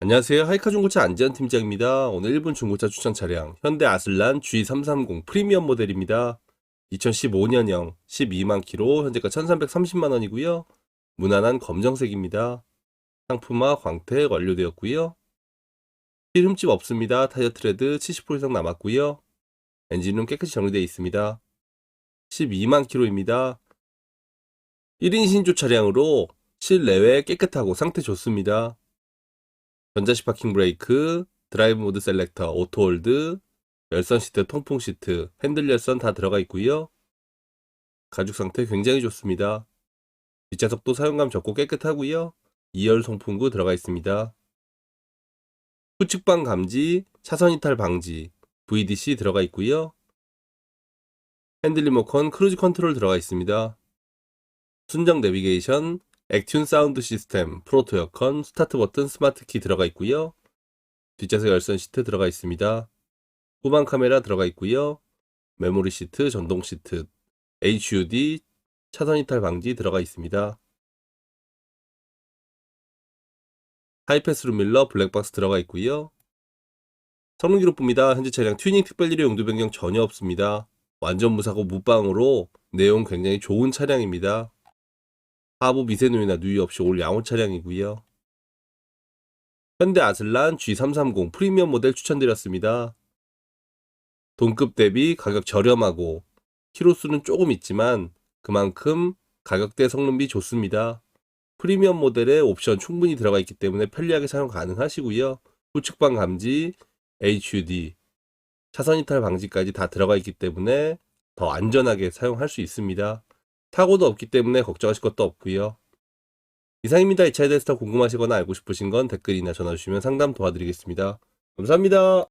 안녕하세요. 하이카 중고차 안지현 팀장입니다. 오늘 1분 중고차 추천 차량 현대 아슬란 G330 프리미엄 모델입니다. 2015년형 12만 킬로 현재가 1330만 원이고요. 무난한 검정색입니다. 상품화 광택 완료되었고요. 실 흠집 없습니다. 타이어 트레드 70% 이상 남았고요. 엔진룸 깨끗이 정리되어 있습니다. 12만 킬로입니다. 1인 신조 차량으로 실내외 깨끗하고 상태 좋습니다. 전자식 파킹 브레이크, 드라이브 모드 셀렉터, 오토 홀드, 열선 시트, 통풍 시트, 핸들 열선 다 들어가 있고요. 가죽 상태 굉장히 좋습니다. 뒷좌석도 사용감 적고 깨끗하고요. 2열 송풍구 들어가 있습니다. 후측방 감지, 차선 이탈 방지, VDC 들어가 있고요. 핸들 리모컨, 크루즈 컨트롤 들어가 있습니다. 순정 내비게이션, 액튠 사운드 시스템, 프로토 에어컨, 스타트 버튼, 스마트 키 들어가 있고요. 뒷좌석 열선 시트 들어가 있습니다. 후방 카메라 들어가 있고요. 메모리 시트, 전동 시트, HUD, 차선 이탈 방지 들어가 있습니다. 하이패스 룸 밀러, 블랙박스 들어가 있고요. 성능 기록부입니다. 현재 차량 튜닝 특별일의 용도 변경 전혀 없습니다. 완전 무사고 무방으로 내용 굉장히 좋은 차량입니다. 하부 미세누이나 누이 없이 올 양호 차량이고요. 현대 아슬란 G330 프리미엄 모델 추천드렸습니다. 동급 대비 가격 저렴하고 키로수는 조금 있지만 그만큼 가격대 성능비 좋습니다. 프리미엄 모델에 옵션 충분히 들어가 있기 때문에 편리하게 사용 가능하시고요. 후측방 감지, HUD, 차선 이탈 방지까지 다 들어가 있기 때문에 더 안전하게 사용할 수 있습니다. 사고도 없기 때문에 걱정하실 것도 없고요. 이상입니다. 이 차에 대해서 더 궁금하시거나 알고 싶으신 건 댓글이나 전화 주시면 상담 도와드리겠습니다. 감사합니다.